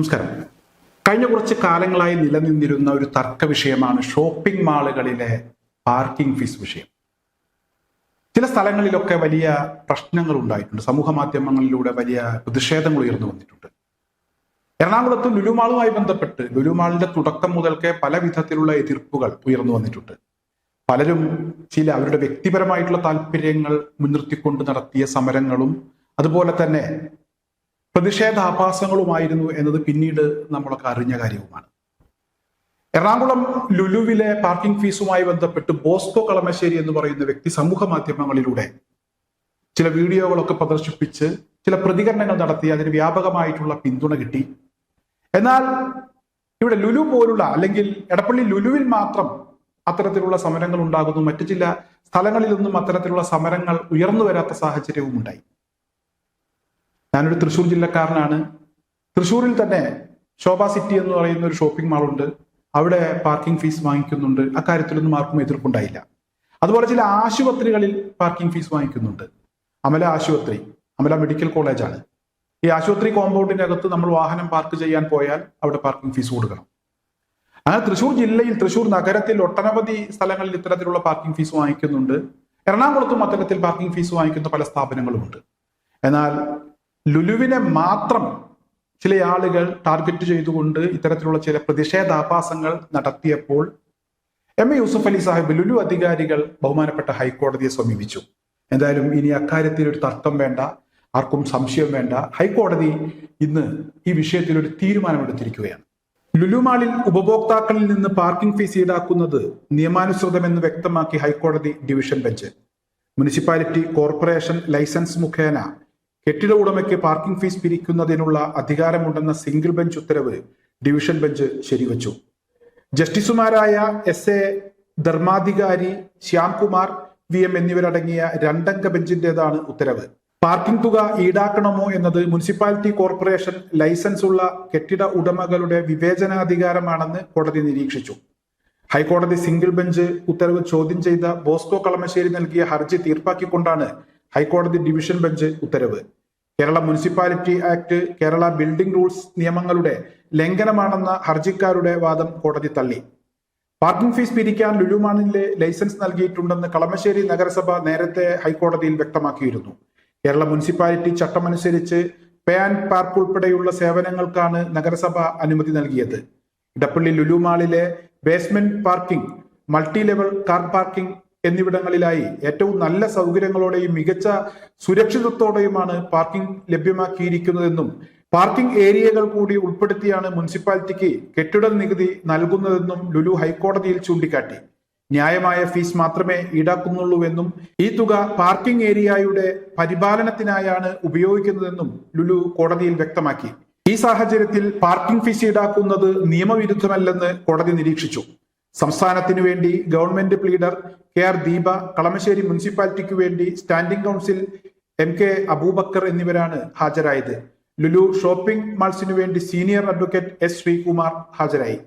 നമസ്കാരം. കഴിഞ്ഞ കുറച്ച് കാലങ്ങളായി നിലനിന്നിരുന്ന ഒരു തർക്ക വിഷയമാണ് ഷോപ്പിംഗ് മാളുകളിലെ പാർക്കിംഗ് ഫീസ് വിഷയം. ചില സ്ഥലങ്ങളിലൊക്കെ വലിയ പ്രശ്നങ്ങൾ ഉണ്ടായിട്ടുണ്ട്. സമൂഹ മാധ്യമങ്ങളിലൂടെ വലിയ പ്രതിഷേധങ്ങൾ ഉയർന്നു വന്നിട്ടുണ്ട്. എറണാകുളത്ത് ലുലുമാളുമായി ബന്ധപ്പെട്ട് ലുലുമാളിന്റെ തുടക്കം മുതൽക്കേ പല വിധത്തിലുള്ള എതിർപ്പുകൾ ഉയർന്നു വന്നിട്ടുണ്ട്. പലരും ചില അവരുടെ വ്യക്തിപരമായിട്ടുള്ള താല്പര്യങ്ങൾ മുൻനിർത്തിക്കൊണ്ട് നടത്തിയ സമരങ്ങളും അതുപോലെ തന്നെ പ്രതിഷേധാഭാസങ്ങളുമായിരുന്നു എന്നത് പിന്നീട് നമ്മളൊക്കെ അറിഞ്ഞ കാര്യവുമാണ്. എറണാകുളം ലുലുവിലെ പാർക്കിംഗ് ഫീസുമായി ബന്ധപ്പെട്ട് ബോസ്കോ കളമശ്ശേരി എന്ന് പറയുന്ന വ്യക്തി സമൂഹ മാധ്യമങ്ങളിലൂടെ ചില വീഡിയോകളൊക്കെ പ്രദർശിപ്പിച്ച് ചില പ്രതികരണങ്ങൾ നടത്തി അതിന് വ്യാപകമായിട്ടുള്ള പിന്തുണ കിട്ടി. എന്നാൽ ഇവിടെ ലുലു പോലുള്ള അല്ലെങ്കിൽ എടപ്പള്ളി ലുലുവിൽ മാത്രം അത്തരത്തിലുള്ള സമരങ്ങൾ ഉണ്ടാകുന്നു. മറ്റു ചില സ്ഥലങ്ങളിലൊന്നും അത്തരത്തിലുള്ള സമരങ്ങൾ ഉയർന്നു വരാത്ത സാഹചര്യവും ഉണ്ടായി ഞാനൊരു തൃശ്ശൂർ ജില്ലക്കാരനാണ്. തൃശ്ശൂരിൽ തന്നെ ശോഭ സിറ്റി എന്ന് പറയുന്ന ഒരു ഷോപ്പിംഗ് മാളുണ്ട് അവിടെ പാർക്കിംഗ് ഫീസ് വാങ്ങിക്കുന്നുണ്ട്. അക്കാര്യത്തിലൊന്നും ആർക്കും എതിർപ്പുണ്ടായില്ല. അതുപോലെ ചില ആശുപത്രികളിൽ പാർക്കിംഗ് ഫീസ് വാങ്ങിക്കുന്നുണ്ട്. അമല ആശുപത്രി അമല മെഡിക്കൽ കോളേജാണ് ഈ ആശുപത്രി കോമ്പൗണ്ടിനകത്ത് നമ്മൾ വാഹനം പാർക്ക് ചെയ്യാൻ പോയാൽ അവിടെ പാർക്കിംഗ് ഫീസ് കൊടുക്കണം. അങ്ങനെ തൃശ്ശൂർ ജില്ലയിൽ തൃശ്ശൂർ നഗരത്തിൽ ഒട്ടനവധി സ്ഥലങ്ങളിൽ ഇത്തരത്തിലുള്ള പാർക്കിംഗ് ഫീസ് വാങ്ങിക്കുന്നുണ്ട്. എറണാകുളത്തും അത്തരത്തിൽ പാർക്കിംഗ് ഫീസ് വാങ്ങിക്കുന്ന പല സ്ഥാപനങ്ങളുമുണ്ട്. എന്നാൽ ലുലുവിനെ മാത്രം ചില ആളുകൾ ടാർഗറ്റ് ചെയ്തുകൊണ്ട് ഇത്തരത്തിലുള്ള ചില പ്രതിഷേധാഭാസങ്ങൾ നടത്തിയപ്പോൾ എം എ യൂസഫ് അലി സാഹിബ് ലുലു അധികാരികൾ ബഹുമാനപ്പെട്ട ഹൈക്കോടതിയെ സമീപിച്ചു. എന്തായാലും ഇനി അക്കാര്യത്തിൽ ഒരു തർക്കം വേണ്ട ആർക്കും സംശയം വേണ്ട. ഹൈക്കോടതി ഇന്ന് ഈ വിഷയത്തിൽ ഒരു തീരുമാനമെടുത്തിരിക്കുകയാണ്. ലുലുമാളിൽ ഉപഭോക്താക്കളിൽ നിന്ന് പാർക്കിംഗ് ഫീസ് ഈടാക്കുന്നത് നിയമാനുസൃതമെന്ന് വ്യക്തമാക്കി ഹൈക്കോടതി division bench. Municipality corporation licence മുഖേന കെട്ടിട ഉടമയ്ക്ക് പാർക്കിംഗ് ഫീസ് പിരിക്കുന്നതിനുള്ള അധികാരമുണ്ടെന്ന സിംഗിൾ ബെഞ്ച് ഉത്തരവ് ഡിവിഷൻ ബെഞ്ച് ശരിവച്ചു. ജസ്റ്റിസുമാരായ S A Dharmadhikari Shyamkumar V M എന്നിവരടങ്ങിയ രണ്ടംഗ ബെഞ്ചിന്റേതാണ് ഉത്തരവ്. പാർക്കിംഗ് തുക ഈടാക്കണമോ എന്നത് മുനിസിപ്പാലിറ്റി കോർപ്പറേഷൻ ലൈസൻസ് ഉള്ള കെട്ടിട ഉടമകളുടെ വിവേചനാധികാരമാണെന്ന് കോടതി നിരീക്ഷിച്ചു. ഹൈക്കോടതി സിംഗിൾ ബെഞ്ച് ഉത്തരവ് ചോദ്യം ചെയ്ത ബോസ്കോ കളമശ്ശേരി നൽകിയ ഹർജി തീർപ്പാക്കിക്കൊണ്ടാണ് ഹൈക്കോടതി ഡിവിഷൻ ബെഞ്ച് ഉത്തരവ്. Kerala municipality act Kerala building rules നിയമങ്ങളുടെ ലംഘനമാണെന്ന ഹർജിക്കാരുടെ വാദം കോടതി തള്ളി. പാർക്കിംഗ് ഫീസ് പിരിക്കാൻ ലുലുമാണിലെ ലൈസൻസ് നൽകിയിട്ടുണ്ടെന്ന് കളമശ്ശേരി നഗരസഭ നേരത്തെ ഹൈക്കോടതിയിൽ വ്യക്തമാക്കിയിരുന്നു. കേരള മുനിസിപ്പാലിറ്റി ചട്ടമനുസരിച്ച് പേ ആൻഡ് പാർക്ക് ഉൾപ്പെടെയുള്ള സേവനങ്ങൾക്കാണ് നഗരസഭ അനുമതി നൽകിയത്. Edappally ലുലുമാളിലെ basement parking multi level car parking എന്നിവിടങ്ങളിലായി ഏറ്റവും നല്ല സൗകര്യങ്ങളോടെയും മികച്ച സുരക്ഷിതത്തോടെയുമാണ് പാർക്കിംഗ് ലഭ്യമാക്കിയിരിക്കുന്നതെന്നും പാർക്കിംഗ് ഏരിയകൾ കൂടി ഉൾപ്പെടുത്തിയാണ് മുനിസിപ്പാലിറ്റിക്ക് കെട്ടിട നികുതി നൽകുന്നതെന്നും ലുലു ഹൈക്കോടതിയിൽ ചൂണ്ടിക്കാട്ടി. ന്യായമായ ഫീസ് മാത്രമേ ഈടാക്കുന്നുള്ളൂവെന്നും ഈ തുക പാർക്കിംഗ് ഏരിയയുടെ പരിപാലനത്തിനായാണ് ഉപയോഗിക്കുന്നതെന്നും ലുലു കോടതിയിൽ വ്യക്തമാക്കി. ഈ സാഹചര്യത്തിൽ പാർക്കിംഗ് ഫീസ് ഈടാക്കുന്നത് നിയമവിരുദ്ധമല്ലെന്ന് കോടതി നിരീക്ഷിച്ചു. സംസ്ഥാനത്തിനു വേണ്ടി government pleader K R Deepa Kalamassery മുനിസിപ്പാലിറ്റിക്ക് വേണ്ടി standing counsel M K Abubakar എന്നിവരാണ് ഹാജരായത്. ലുലു ഷോപ്പിംഗ് മാൾസിനു വേണ്ടി സീനിയർ അഡ്വക്കേറ്റ് എസ് ശ്രീകുമാർ ഹാജരായി.